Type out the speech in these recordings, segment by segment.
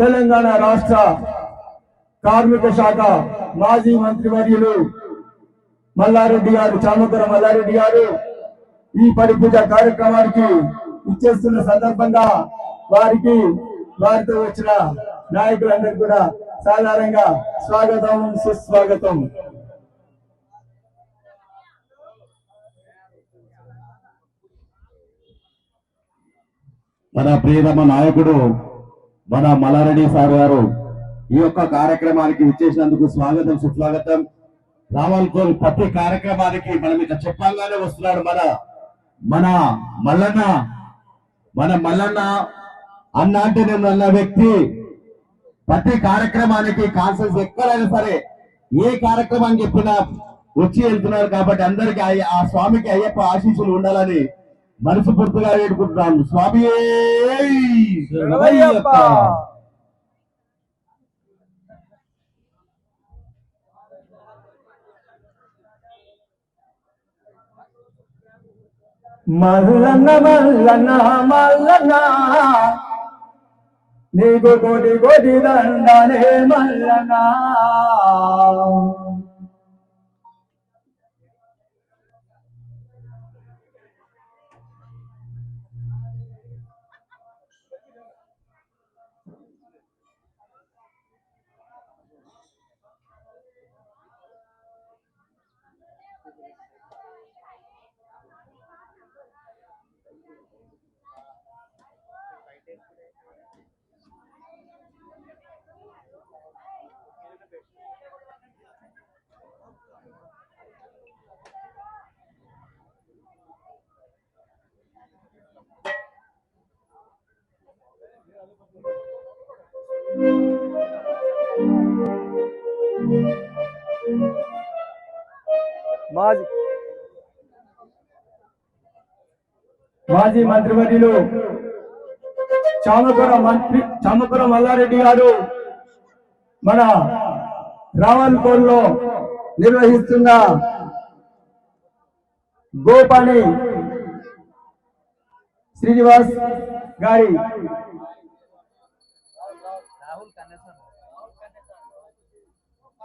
తెలంగాణ రాష్ట్ర కార్మిక శాఖ మాజీ మంత్రివర్యులు మల్లారెడ్డి గారు చామకర మల్లారెడ్డి గారు ఈ పరిపూజ కార్యక్రమానికి ఇచ్చేస్తున్న సందర్భంగా వారికి వారితో వచ్చిన నాయకులందరికీ కూడా సాధారణంగా స్వాగతం సుస్వాగతం. మన ప్రియతమ నాయకుడు మన మల్లారెడ్డి సార్ గారు ఈ యొక్క కార్యక్రమానికి విచ్చేసినందుకు స్వాగతం సుస్వాగతం. రావాలకోల్ ప్రతి కార్యక్రమానికి మనం ఇక చెప్పంగానే వస్తున్నాడు మన మన మల్లన్న మన మల్లన్న అన్న అంటే నేను అన్న వ్యక్తి. ప్రతి కార్యక్రమానికి కాన్సెన్స్ ఎక్కడైనా సరే ఏ కార్యక్రమానికి చెప్పినా వచ్చి వెళ్తున్నారు కాబట్టి అందరికి ఆ స్వామికి అయ్యప్ప ఆశీస్సులు ఉండాలని మనసుపూర్తిగా వేడుకుంటున్నాను స్వామి మల్లన్న మల్లన్న మల్లన్న నీకు కోటి కోటి దండాలే మల్లన్న. మాజీ మాజీ మంత్రివర్యులు చామపురం మంత్రి చామపురం మల్లారెడ్డి గారు మన రావల్కోల్లో నిర్వహిస్తున్న గోపాని శ్రీనివాస్ గారి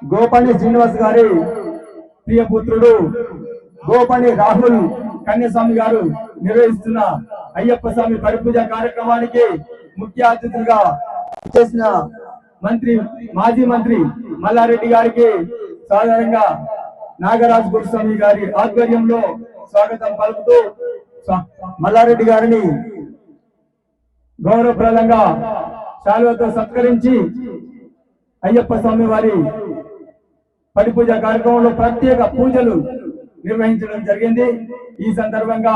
గోపాని శ్రీనివాస్ గారి ప్రియపుత్రుడు గోపణి రాహుల్ కన్యస్వామి గారు నిర్వహిస్తున్న అయ్యప్ప స్వామి పరిపూజ కార్యక్రమానికి ముఖ్య అతిథులుగా చేసిన మంత్రి మాజీ మంత్రి మల్లారెడ్డి గారికి సాధారణంగా నాగరాజ్ గురుస్వామి గారి ఆధ్వర్యంలో స్వాగతం పలుకుతూ మల్లారెడ్డి గారిని గౌరవప్రదంగా శాలువతో సత్కరించి అయ్యప్ప స్వామి వారి పడి పూజ కార్యక్రమంలో ప్రత్యేక పూజలు నిర్వహించడం జరిగింది. ఈ సందర్భంగా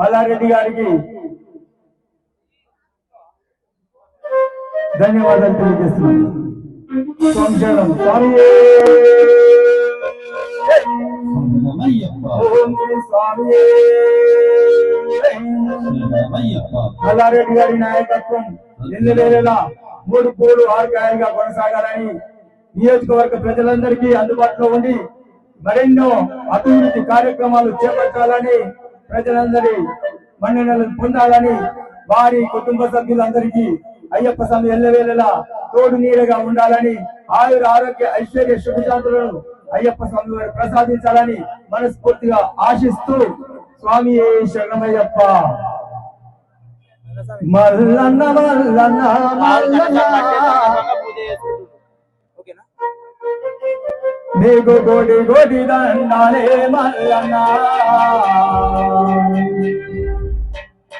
మల్లారెడ్డి గారికి ధన్యవాదాలు తెలియజేస్తున్నాను. స్వామి స్వామి. మల్లారెడ్డి గారి నాయకత్వం ఎన్ని మూడు పూలు ఆరు కాయలుగా కొనసాగాలని నియోజకవర్గ ప్రజలందరికీ అందుబాటులో ఉండి మరెన్నో అభివృద్ధి కార్యక్రమాలు చేపట్టాలని ప్రజలందరి మన్ననలు పొందాలని వారి కుటుంబ సభ్యులందరికీ అయ్యప్ప స్వామి ఎల్లవేళలా తోడు నీడగా ఉండాలని ఆయుర ఆరోగ్య ఐశ్వర్య శుభశాంతులను అయ్యప్ప స్వామి వారు ప్రసాదించాలని మనస్ఫూర్తిగా ఆశిస్తూ స్వామి శరణమయ్యప్ప. మల్లన్న మల్లన్న మల్లన్న. నీకు కోటి కోటి దండాలే మల్లన్న.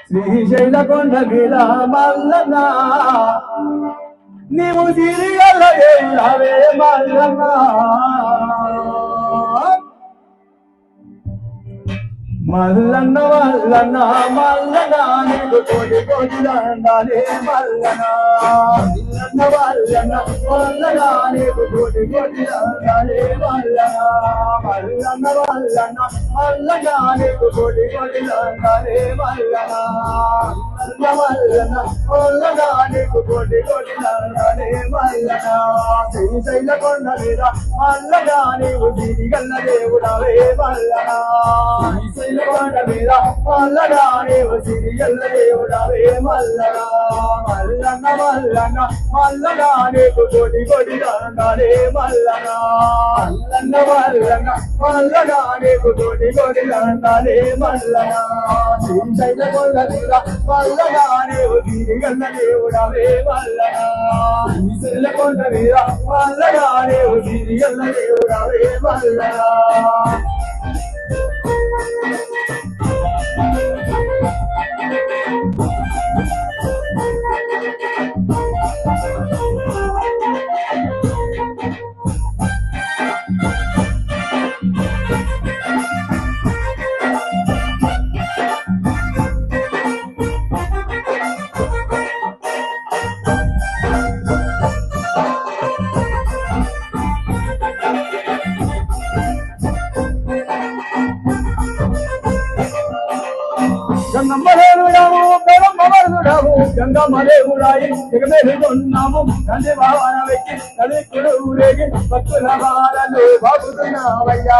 శ్రీశైల కొండ మీద మల్లన్న. నీవు సిరిగల ఏలవే మల్లన్న. మల్లన్న మల్లన్న మల్లన్న నీకు కోటి కోటి దండాలే మల్లన్న. మల్లన్న శ్రీశైల కొండ మీద నీవు దిరిగల్ల దేవుడవే శ్రీశైల కొండ మీద నీవు దేవుడవే మల్లన్న మల్లన్న మల్లనా నీకు కోటి కోటి దండాలే మల్లనా? మల్లన్న మల్లన్న. మల్లనా నీకు కోటి కోటి దండాలే మల్లనా? శ్రీశైల కొండ మీద మల్లనా నీవు గిరిగల్ల దేవుడవే మల్లనా? శ్రీశైల కొండ మీద మల్లనా నీవు గిరిగల్ల దేవుడవే మల్లనా? గంగమ్మదేవుడాయి జగమేలుతున్నాము నంది భావన వెక్కి నదికుడు ఊరేగి భక్తుల బాలను బాబుతున్నావయ్యా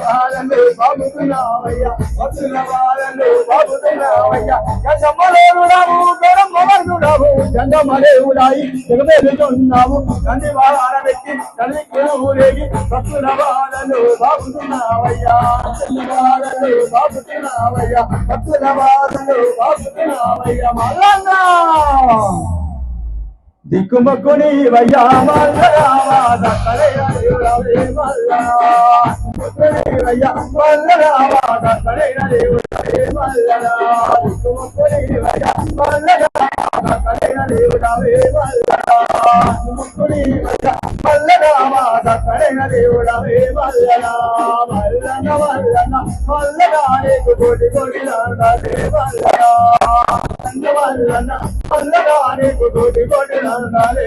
బాలను బాబుతున్నావయ్యా భక్తుల బాలను బాబుతున్నావయ్యా గంగమ్మదేవుడాము గంగమ్మవరుడాము గంగమ్మదేవుడాయి జగమేలుతున్నాము నంది భావన వెక్కి నదికుడు ఊరేగి భక్తుల బాలను బాబుతున్నావయ్యా భక్తుల బాబుతున్నావయ్యా భక్తుల బాలను బాబుతున్నావయ్యా మల్లన్నా దిక్కుమక్కుని వయ్యా మల్లరావా దక్కడయ్యా దేవుడవే మల్లరావా దక్కడయ్యా దేవుడవే దిక్కుమక్కుని వయ్యా మల్లరావా కోటి కోటి దండాలే మల్లనా వల్లన వల్లనా నీకు కోటి కోటి దండాలే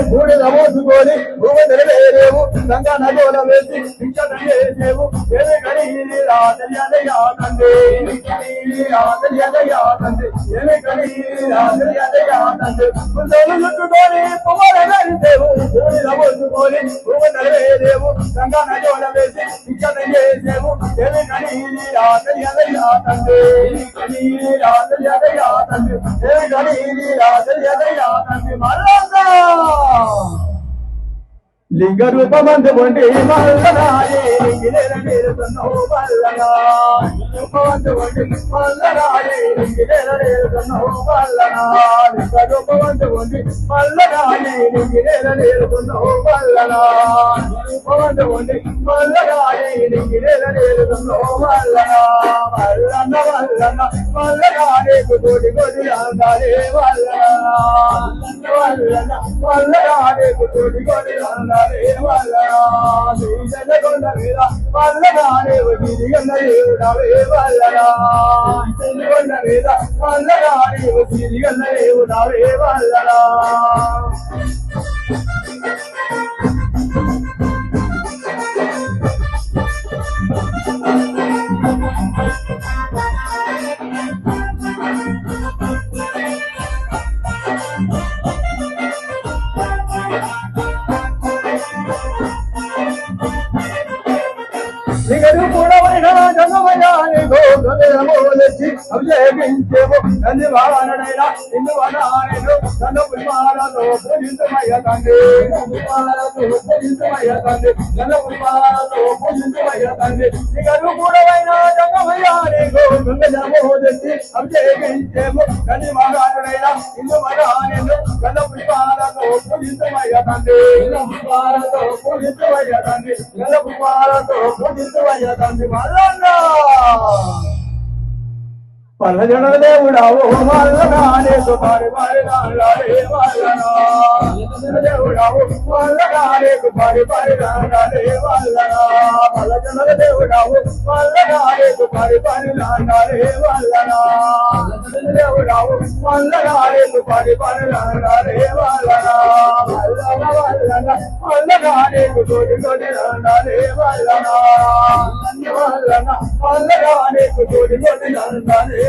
నడిసేవు బూడిద మోసుకొని భూమ నిలవేరేవు గంగా నగోల వేసి భిక్షణ చేసేవు ఏమి కడిగి రాజయ్యా తండ్రి రాజయ్యా తండ్రి ఏమి కడిగి రాజయ్యా తండ్రి వెలుగుట్టుకొని కుమార నడిసేవు బూడిద మోసుకొని భూమ నిలవేరేవు గంగా నగోల వేసి భిక్షణ చేసేవు ఏమి కడిగి రాజయ్యా తండ్రి రాజయ్యా తండ్రి ఏమి కడిగి రాజయ్యా తండ్రి లింగ రూపమందు ఉండి మల్లరాయే లింగిలేర నేరుతున్నో మల్లరా రూపమందు ఉండి మల్లరాయే లింగిలేర నేరుతున్నో మల్లరా లింగ రూపమందు ఉండి మల్లరాయే లింగిలేర నేరుతున్నో రూపమందు ఉండి మల్లరాయే లింగిలేర నేరుతున్నో మల్లన్న కోటి కోటి అందాలే మల్లరా మల్లన్న మల్లరాయే కోటి కోటి అందాలే మల్లరా శ్రీజన కొండ మీద మల్లరాయే గిరిగన్న దేవుడవే మల్లరా శ్రీజన కొండ మీద మల్లరాయే గిరిగన్న దేవుడవే నిగడు కూడవైన జగమయానిగో గగనమోలెచ్చి అభిషేకించేవు. నంది వానడైన ఇందు వనాయను నన్ను పుష్పాలతో పూజించుమయ్య తండ్రి పుష్పాలతో పూజించుమయ్య తండ్రి నన్ను పుష్పాలతో పూజించుమయ్య తండ్రి నిగడు కూడవైన జగమయానిగో గగనమోలెచ్చి అభిషేకించేవు. నంది వానడైన ఇందు వనాయను నన్ను పుష్పాలతో పూజించుమయ్య తండ్రి పుష్పాలతో పూజించుమయ్య తండ్రి నన్ను మల్లన్న పల్లజన దేవుడా ఓ మల్లగానే కుమారి వారి రాడారే వల్లనా దేవుడా ఓ మల్లగానే కుమారి వారి రాడారే వల్లనా పల్లజన దేవుడా ఓ మల్లగానే కుమారి వారి రాడారే వల్లనా దేవుడా ఓ మల్లగానే కుమారి వారి రాడారే వల్లనా వల్లన వల్లన మల్లగానే కుమారి వారి రాడారే వల్లనా వల్లన మల్లగానే కుమారి వారి రాడారే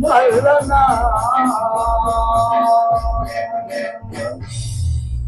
Maulana